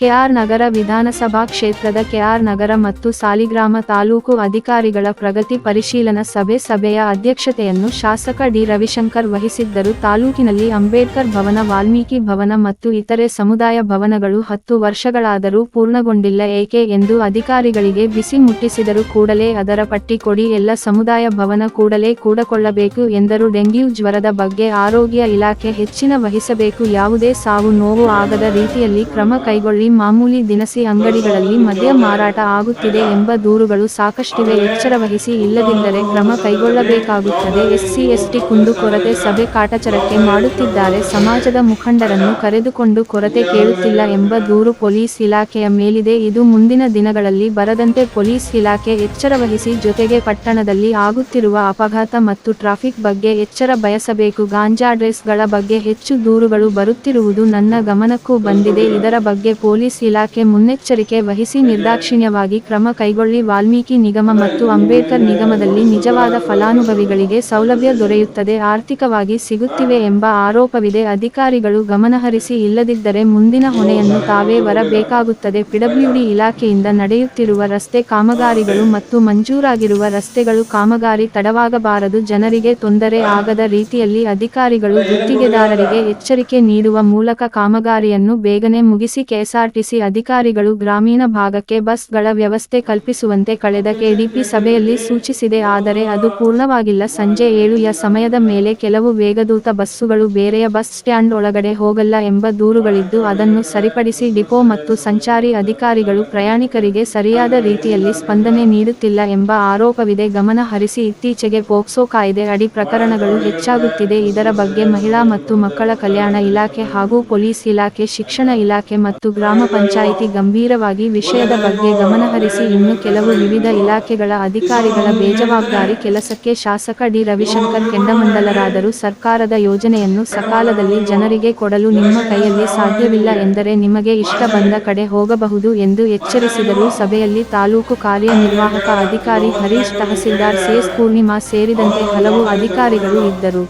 K R ನಗರ ವಿಧಾನಸಭಾ ಕ್ಷೇತ್ರದ K R ನಗರ ಮತ್ತು ಸಾಲಿಗ್ರಾಮ ತಾಲೂಕು ಅಧಿಕಾರಿಗಳ ಪ್ರಗತಿ ಪರಿಶೀಲನಾ ಸಭೆ ಸಭೆಯ ಅಧ್ಯಕ್ಷತೆಯನ್ನು ಶಾಸಕ ಡಿ ರವಿಶಂಕರ್ ವಹಿಸಿದ್ದರು. ತಾಲೂಕಿನಲ್ಲಿ ಅಂಬೇಡ್ಕರ್ ಭವನ, ವಾಲ್ಮೀಕಿ ಭವನ ಮತ್ತು ಇತರೆ ಸಮುದಾಯ ಭವನಗಳು ಹತ್ತು ವರ್ಷಗಳಾದರೂ ಪೂರ್ಣಗೊಂಡಿಲ್ಲ. ಏಕೆ ಎಂದು ಅಧಿಕಾರಿಗಳಿಗೆ ಬಿಸಿ ಮುಟ್ಟಿಸಿದರು ಕೂಡಲೇ ಅದರ ಪಟ್ಟಿ ಕೊಡಿ, ಎಲ್ಲ ಸಮುದಾಯ ಭವನ ಕೂಡಲೇ ಕೂಡಕೊಳ್ಳಬೇಕು ಎಂದರು. ಡೆಂಗ್ಯೂ ಜ್ವರದ ಬಗ್ಗೆ ಆರೋಗ್ಯ ಇಲಾಖೆ ಹೆಚ್ಚಿನ ವಹಿಸಬೇಕು. ಯಾವುದೇ ಸಾವು, ನೋವು ಆಗದ ರೀತಿಯಲ್ಲಿ ಕ್ರಮ ಕೈಗೊಳ್ಳಿ. ಮಾಮೂಲಿ ದಿನಸಿ ಅಂಗಡಿಗಳಲ್ಲಿ ಮದ್ಯ ಮಾರಾಟ ಆಗುತ್ತಿದೆ ಎಂಬ ದೂರುಗಳು ಸಾಕಷ್ಟಿವೆ. ಎಚ್ಚರ ವಹಿಸಿ ಇಲ್ಲದಿದ್ದರೆ ಕ್ರಮ ಕೈಗೊಳ್ಳಬೇಕಾಗುತ್ತದೆ. ಎಸ್ಸಿ, ಎಸ್ಟಿ ಕುಂದುಕೊರತೆ ಸಭೆ ಕಾಟಾಚಾರಕ್ಕೆ ಮಾಡುತ್ತಿದ್ದಾರೆ. ಸಮಾಜದ ಮುಖಂಡರನ್ನು ಕರೆದುಕೊಂಡು ಕೊರತೆ ಕೇಳುತ್ತಿಲ್ಲ ಎಂಬ ದೂರು ಪೊಲೀಸ್ ಇಲಾಖೆಯ ಮೇಲಿದೆ. ಇದು ಮುಂದಿನ ದಿನಗಳಲ್ಲಿ ಬರದಂತೆ ಪೊಲೀಸ್ ಇಲಾಖೆ ಎಚ್ಚರ ವಹಿಸಿ ಜೊತೆಗೆ ಪಟ್ಟಣದಲ್ಲಿ ಆಗುತ್ತಿರುವ ಅಪಘಾತ ಮತ್ತು ಟ್ರಾಫಿಕ್ ಬಗ್ಗೆ ಎಚ್ಚರ ಬಯಸಬೇಕು. ಗಾಂಜಾ ಡ್ರೆಸ್ಗಳ ಬಗ್ಗೆ ಹೆಚ್ಚು ದೂರುಗಳು ಬರುತ್ತಿರುವುದು ನನ್ನ ಗಮನಕ್ಕೂ ಬಂದಿದೆ. ಇದರ ಬಗ್ಗೆ ಪೊಲೀಸ್ ಇಲಾಖೆ ಮುನ್ನೆಚ್ಚರಿಕೆ ವಹಿಸಿ ನಿರ್ದಾಕ್ಷಿಣ್ಯವಾಗಿ ಕ್ರಮ ಕೈಗೊಳ್ಳಿ ವಾಲ್ಮೀಕಿ ನಿಗಮ ಮತ್ತು ಅಂಬೇಡ್ಕರ್ ನಿಗಮದಲ್ಲಿ ನಿಜವಾದ ಫಲಾನುಭವಿಗಳಿಗೆ ಸೌಲಭ್ಯ ದೊರೆಯುತ್ತದೆ, ಆರ್ಥಿಕವಾಗಿ ಸಿಗುತ್ತಿವೆ ಎಂಬ ಆರೋಪವಿದೆ. ಅಧಿಕಾರಿಗಳು ಗಮನಹರಿಸಿ ಇಲ್ಲದಿದ್ದರೆ ಮುಂದಿನ ಹೊಣೆಯನ್ನು ತಾವೇ ಬರಬೇಕಾಗುತ್ತದೆ. ಪಿಡಬ್ಲ್ಯೂಡಿ ಇಲಾಖೆಯಿಂದ ನಡೆಯುತ್ತಿರುವ ರಸ್ತೆ ಕಾಮಗಾರಿಗಳು ಮತ್ತು ಮಂಜೂರಾಗಿರುವ ರಸ್ತೆಗಳು ಕಾಮಗಾರಿ ತಡವಾಗಬಾರದು. ಜನರಿಗೆ ತೊಂದರೆ ಆಗದ ರೀತಿಯಲ್ಲಿ ಅಧಿಕಾರಿಗಳು ಗುತ್ತಿಗೆದಾರರಿಗೆ ಎಚ್ಚರಿಕೆ ನೀಡುವ ಮೂಲಕ ಕಾಮಗಾರಿಯನ್ನು ಬೇಗನೆ ಮುಗಿಸಿ ಕೆಎಸ್ಆರ್ಟಿಸಿ ಅಧಿಕಾರಿಗಳು ಗ್ರಾಮೀಣ ಭಾಗಕ್ಕೆ ಬಸ್ಗಳ ವ್ಯವಸ್ಥೆ ಕಲ್ಪಿಸುವಂತೆ ಕಳೆದ ಕೆಡಿಪಿ ಸಭೆಯಲ್ಲಿ ಸೂಚಿಸಿದೆ. ಆದರೆ ಅದು ಪೂರ್ಣವಾಗಿಲ್ಲ. ಸಂಜೆ ಏಳುಯ ಸಮಯದ ಮೇಲೆ ಕೆಲವು ವೇಗದೂತ ಬಸ್ಸುಗಳು ಬೇರೆಯ ಬಸ್ ಸ್ಟ್ಯಾಂಡ್ ಒಳಗಡೆ ಹೋಗಲ್ಲ ಎಂಬ ದೂರುಗಳಿದ್ದು, ಅದನ್ನು ಸರಿಪಡಿಸಿ ಡಿಪೋ ಮತ್ತು ಸಂಚಾರಿ ಅಧಿಕಾರಿಗಳು ಪ್ರಯಾಣಿಕರಿಗೆ ಸರಿಯಾದ ರೀತಿಯಲ್ಲಿ ಸ್ಪಂದನೆ ನೀಡುತ್ತಿಲ್ಲ ಎಂಬ ಆರೋಪವಿದೆ. ಗಮನ ಹರಿಸಿ ಇತ್ತೀಚೆಗೆ ಪೋಕ್ಸೋ ಕಾಯ್ದೆ ಅಡಿ ಪ್ರಕರಣಗಳು ಹೆಚ್ಚಾಗುತ್ತಿದೆ. ಇದರ ಬಗ್ಗೆ ಮಹಿಳಾ ಮತ್ತು ಮಕ್ಕಳ ಕಲ್ಯಾಣ ಇಲಾಖೆ ಹಾಗೂ ಪೊಲೀಸ್ ಇಲಾಖೆ, ಶಿಕ್ಷಣ ಇಲಾಖೆ ಮತ್ತು ಗ್ರಾಮ ಪಂಚಾಯಿತಿ ಗಂಭೀರವಾಗಿ ವಿಷಯದ ಬಗ್ಗೆ ಗಮನಹರಿಸಿ ಇನ್ನು ಕೆಲವು ವಿವಿಧ ಇಲಾಖೆಗಳ ಅಧಿಕಾರಿಗಳ ಬೇಜವಾಬ್ದಾರಿ ಕೆಲಸಕ್ಕೆ ಶಾಸಕ ಡಿ. ರವಿಶಂಕರ್ ಕೆಂಡಮಂಡಲರಾದರೂ ಸರ್ಕಾರದ ಯೋಜನೆಯನ್ನು ಸಕಾಲದಲ್ಲಿ ಜನರಿಗೆ ಕೊಡಲು ನಿಮ್ಮ ಕೈಯಲ್ಲಿ ಸಾಧ್ಯವಿಲ್ಲ ಎಂದರೆ ನಿಮಗೆ ಇಷ್ಟ ಬಂದ ಕಡೆ ಹೋಗಬಹುದು ಎಂದು ಎಚ್ಚರಿಸಿದರು. ಸಭೆಯಲ್ಲಿ ತಾಲೂಕು ಕಾರ್ಯನಿರ್ವಾಹಕ ಅಧಿಕಾರಿ ಹರೀಶ್ ತಹಸೀಲ್ದಾರ್ ಸೇಸ್ ಪೂರ್ಣಿಮಾ ಸೇರಿದಂತೆ ಹಲವು ಅಧಿಕಾರಿಗಳು ಇದ್ದರು.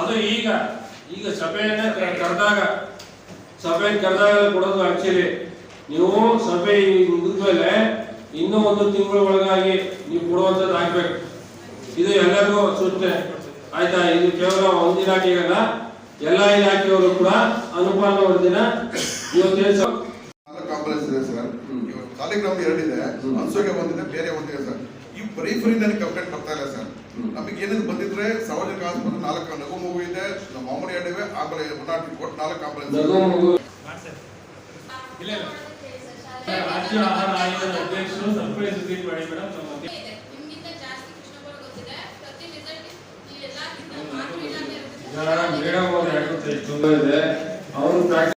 ಅದು ಈಗ ಈಗ ಸಭೆಯನ್ನ ಕರೆದಾಗ ಸಭೆ ಕರೆದಾಗ ಕೊಡೋದು ಆಕ್ಚುಲಿ ನೀವು ಸಭೆ ಮುಗಿದ್ಮೇಲೆ ಇನ್ನೂ ಒಂದು ತಿಂಗಳ ಒಳಗಾಗಿ ನೀವು ಕೊಡುವಂಥದ್ದು ಆಗ್ಬೇಕು. ಇದು ಎಲ್ಲರಿಗೂ ಸೂಚನೆ ಆಯ್ತಾ? ಇದು ಕೇವಲ ಒಂದು ಇಲಾಖೆಗಲ್ಲ ಎಲ್ಲ ಇಲಾಖೆಯವರು ಕೂಡ ಅನುಪಾನ ವರದಿನ ಇವತ್ತು ಕಾಂಪ್ಲೆಕ್ಸ್ ಇದೆ ಸರ್. ಕಾರ್ಯಕ್ರಮ ಎರಡಿದೆ. ಅನ್ಸೋಗೆ ಬಂದಿದೆ ಬೇರೆ ಒಂದು ಬರೀ ಫ್ರೀ ನನಗೆ ಕಂಪ್ಲೇಂಟ್ ಬರ್ತಾ ಇಲ್ಲ ಸರ್. ನಮಗೆ ಏನೇನು ಬಂದಿದ್ರೆ ಸಾರ್ವಜನಿಕ ಆಸ್ಪತ್ರೆ ನಾಲ್ಕು ನಗು ಮಗು ಇದೆ ನಮ್ಮ ಮಾಮೂಲಿ ಎರಡಿವೆ ಆಮೇಲೆ ಮುನ್ನಾಟಿ ಕೊಟ್ಟು ನಾಲ್ಕು ಆಂಬುಲೆನ್ಸ್. ಮೇಡಮ್ ಇದೆ ಅವರು